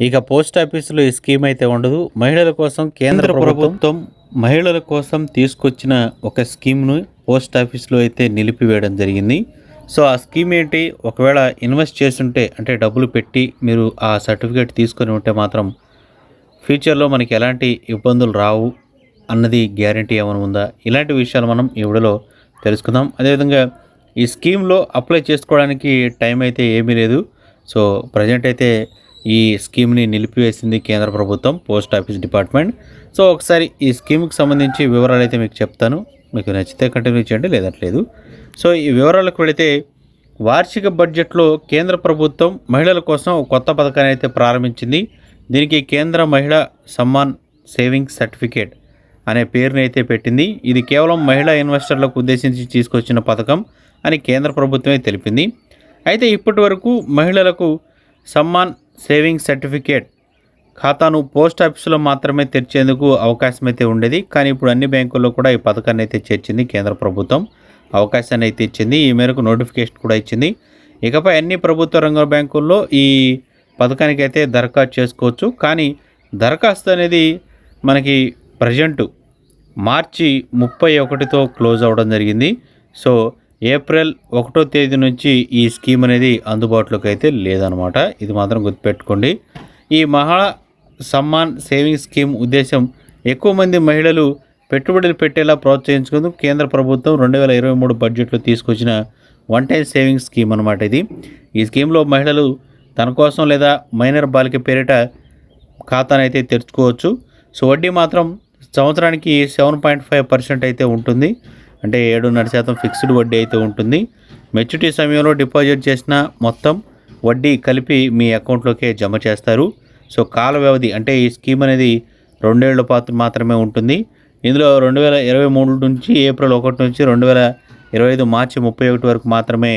ఇక పోస్ట్ ఆఫీసులో ఈ స్కీమ్ అయితే ఉండదు. మహిళల కోసం కేంద్ర ప్రభుత్వం మహిళల కోసం తీసుకొచ్చిన ఒక స్కీమ్ను పోస్ట్ ఆఫీస్లో అయితే నిలిపివేయడం జరిగింది. సో ఆ స్కీమ్ ఏంటి? ఒకవేళ ఇన్వెస్ట్ చేస్తుంటే అంటే డబ్బులు పెట్టి మీరు ఆ సర్టిఫికేట్ తీసుకొని ఉంటే మాత్రం ఫ్యూచర్లో మనకి ఎలాంటి ఇబ్బందులు రావు అన్నది గ్యారంటీ ఏమైనా ఉందా? ఇలాంటి విషయాలు మనం ఈ వీడియోలో తెలుసుకుందాం. అదేవిధంగా ఈ స్కీమ్లో అప్లై చేసుకోవడానికి టైం అయితే ఏమీ లేదు. సో ప్రజెంట్ అయితే ఈ స్కీమ్ని నిలిపివేసింది కేంద్ర ప్రభుత్వం పోస్ట్ ఆఫీస్ డిపార్ట్మెంట్. సో ఒకసారి ఈ స్కీమ్కి సంబంధించి వివరాలు అయితే మీకు చెప్తాను. మీకు నచ్చితే కంటిన్యూ చేయండి లేదట్లేదు. సో ఈ వివరాలకు వెళితే వార్షిక బడ్జెట్లో కేంద్ర ప్రభుత్వం మహిళల కోసం కొత్త పథకాన్ని అయితే ప్రారంభించింది. దీనికి కేంద్ర మహిళా సమ్మాన్ సేవింగ్స్ సర్టిఫికేట్ అనే పేరుని అయితే పెట్టింది. ఇది కేవలం మహిళా ఇన్వెస్టర్లకు ఉద్దేశించి తీసుకొచ్చిన పథకం అని కేంద్ర ప్రభుత్వమే తెలిపింది. అయితే ఇప్పటి వరకు మహిళలకు సమ్మాన్ సేవింగ్స్ సర్టిఫికేట్ ఖాతాను పోస్ట్ ఆఫీసులో మాత్రమే తెరిచేందుకు అవకాశం అయితే ఉండేది. కానీ ఇప్పుడు అన్ని బ్యాంకుల్లో కూడా ఈ పథకాన్ని అయితే చేర్చింది కేంద్ర ప్రభుత్వం. అవకాశాన్ని అయితే ఇచ్చింది. ఈ మేరకు నోటిఫికేషన్ కూడా ఇచ్చింది. ఇకపై అన్ని ప్రభుత్వ రంగ బ్యాంకుల్లో ఈ పథకానికి అయితే దరఖాస్తు చేసుకోవచ్చు. కానీ దరఖాస్తు అనేది మనకి ప్రజెంటు మార్చి ముప్పై ఒకటితో క్లోజ్ అవ్వడం జరిగింది. సో ఏప్రిల్ ఒకటో తేదీ నుంచి ఈ స్కీమ్ అనేది అందుబాటులోకి అయితే లేదనమాట ఇది మాత్రం గుర్తుపెట్టుకోండి. ఈ మహా సమ్మాన్ సేవింగ్ స్కీమ్ ఉద్దేశం ఎక్కువ మంది మహిళలు పెట్టుబడులు పెట్టేలా ప్రోత్సహించుకుందుకు కేంద్ర ప్రభుత్వం రెండు వేల ఇరవై మూడు బడ్జెట్లో తీసుకొచ్చిన వన్ టైం సేవింగ్ స్కీమ్ అనమాట ఇది. ఈ స్కీమ్లో మహిళలు తన కోసం లేదా మైనర్ బాలిక పేరిట ఖాతాను అయితే తెరుచుకోవచ్చు. సో వడ్డీ మాత్రం సంవత్సరానికి సెవెన్ పాయింట్ ఫైవ్ పర్సెంట్ అయితే ఉంటుంది. అంటే ఏడున్నర శాతం ఫిక్స్డ్ వడ్డీ అయితే ఉంటుంది. మెచ్యూరిటీ సమయంలో డిపాజిట్ చేసిన మొత్తం వడ్డీ కలిపి మీ అకౌంట్లోకే జమ చేస్తారు. సో కాల వ్యవధి అంటే ఈ స్కీమ్ అనేది రెండేళ్ళ పాత్ర మాత్రమే ఉంటుంది. ఇందులో రెండు వేల ఇరవై మూడు నుంచి ఏప్రిల్ ఒకటి నుంచి రెండు వేల ఇరవై ఐదు మార్చి ముప్పై ఒకటి వరకు మాత్రమే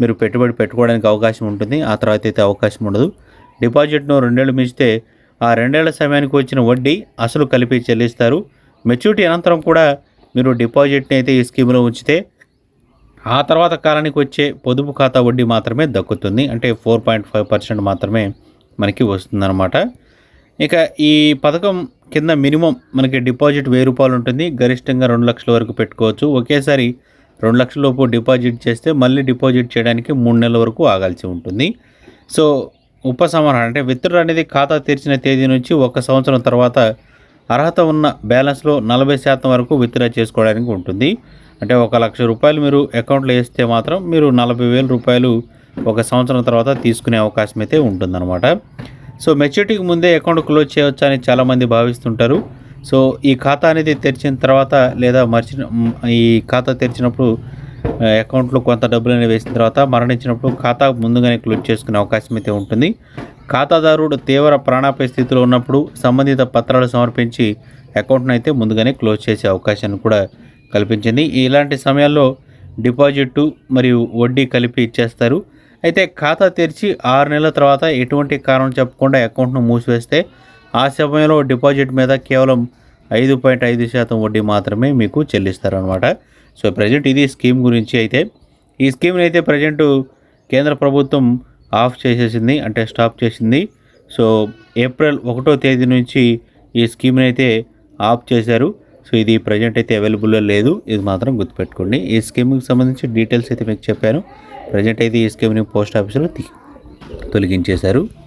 మీరు పెట్టుబడి పెట్టుకోవడానికి అవకాశం ఉంటుంది. ఆ తర్వాత అయితే అవకాశం ఉండదు. డిపాజిట్ను రెండేళ్ళు మించితే ఆ రెండేళ్ళ సమయానికి వచ్చిన వడ్డీ అసలు కలిపి చెల్లిస్తారు. మెచ్యూరిటీ అనంతరం కూడా మీరు డిపాజిట్ని అయితే ఈ స్కీమ్లో ఉంచితే ఆ తర్వాత కాలానికి వచ్చే పొదుపు ఖాతా వడ్డీ మాత్రమే దక్కుతుంది. అంటే ఫోర్ పాయింట్ ఫైవ్ పర్సెంట్ మాత్రమే మనకి వస్తుందన్నమాట. ఇక ఈ పథకం కింద మినిమం మనకి డిపాజిట్ వెయ్యి రూపాయలు ఉంటుంది. గరిష్టంగా రెండు లక్షల వరకు పెట్టుకోవచ్చు. ఒకేసారి రెండు లక్షల లోపు డిపాజిట్ చేస్తే మళ్ళీ డిపాజిట్ చేయడానికి మూడు నెలల వరకు ఆగాల్సి ఉంటుంది. సో ఉపసంహరణ అంటే విత్డ్రా అనేది ఖాతా తెరిచిన తేదీ నుంచి ఒక సంవత్సరం తర్వాత అర్హత ఉన్న బ్యాలెన్స్లో నలభై శాతం వరకు విత్డ్రా చేసుకోవడానికి ఉంటుంది. అంటే ఒక లక్ష రూపాయలు మీరు అకౌంట్లో వేస్తే మాత్రం మీరు నలభై వేల రూపాయలు ఒక సంవత్సరం తర్వాత తీసుకునే అవకాశం అయితే ఉంటుందన్నమాట. సో మెచ్యూరిటీకి ముందే అకౌంట్ క్లోజ్ చేయవచ్చని అని చాలామంది భావిస్తుంటారు. సో ఈ ఖాతా అనేది తెరిచిన తర్వాత లేదా మర్చిన ఈ ఖాతా తెరిచినప్పుడు అకౌంట్లో కొంత డబ్బులు అనేవి వేసిన తర్వాత మరణించినప్పుడు ఖాతా ముందుగానే క్లోజ్ చేసుకునే అవకాశం అయితే ఉంటుంది. ఖాతాదారుడు తీవ్ర ప్రాణాపాయ స్థితిలో ఉన్నప్పుడు సంబంధిత పత్రాలు సమర్పించి అకౌంట్ను అయితే ముందుగానే క్లోజ్ చేసే అవకాశాన్ని కూడా కల్పించింది. ఇలాంటి సమయాల్లో డిపాజిట్ మరియు వడ్డీ కలిపి ఇచ్చేస్తారు అయితే ఖాతా తెరిచి ఆరు నెలల తర్వాత ఎటువంటి కారణం చెప్పకుండా అకౌంట్ను మూసివేస్తే ఆ సమయంలో డిపాజిట్ మీద కేవలం ఐదు పాయింట్ ఐదు శాతం వడ్డీ మాత్రమే మీకు చెల్లిస్తారనమాట సో ప్రజెంట్ ఇది స్కీమ్ గురించి అయితే ఈ స్కీమ్ని అయితే ప్రజెంట్ కేంద్ర ప్రభుత్వం ఆఫ్ చేసేసింది అంటే స్టాప్ చేసింది. సో ఏప్రిల్ ఒకటో తేదీ నుంచి ఈ స్కీమ్ని అయితే ఆఫ్ చేశారు. సో ఇది ప్రజెంట్ అయితే అవైలబుల్లో లేదు. ఇది మాత్రం గుర్తుపెట్టుకోండి. ఈ స్కీమ్కి సంబంధించి డీటెయిల్స్ అయితే మీకు చెప్పాను. ప్రజెంట్ అయితే ఈ స్కీమ్ని పోస్ట్ ఆఫీసులో తొలగించేశారు.